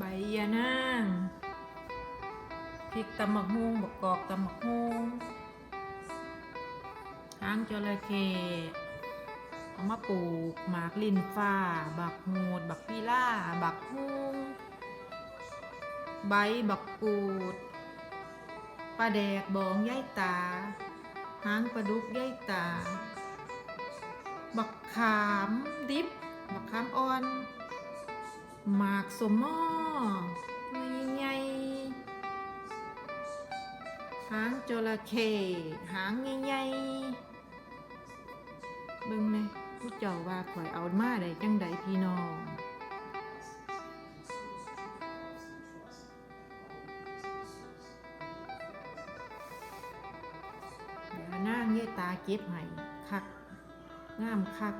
ใบยานางพริกตำมักฮุงบกกอกตำมักฮุงหางจระเข้เอามาปลูกหมากลินฟ้า บักหูดบักพีล่า บักฮุงใบบักกูดปลาแดกบองย่ายตา หางปลาดุกย่ายตา บักขามดิบ บักขามอ่อนหมากสมม้อ หน่วยใหญ่หางจระเข้หางใหญ่ๆเบิ่งเลยผู้เจ้าว่าข่อยเอามาได้จังใดพี่น้องเดี๋ยวนางเยตาเก็บให้คักงามคัก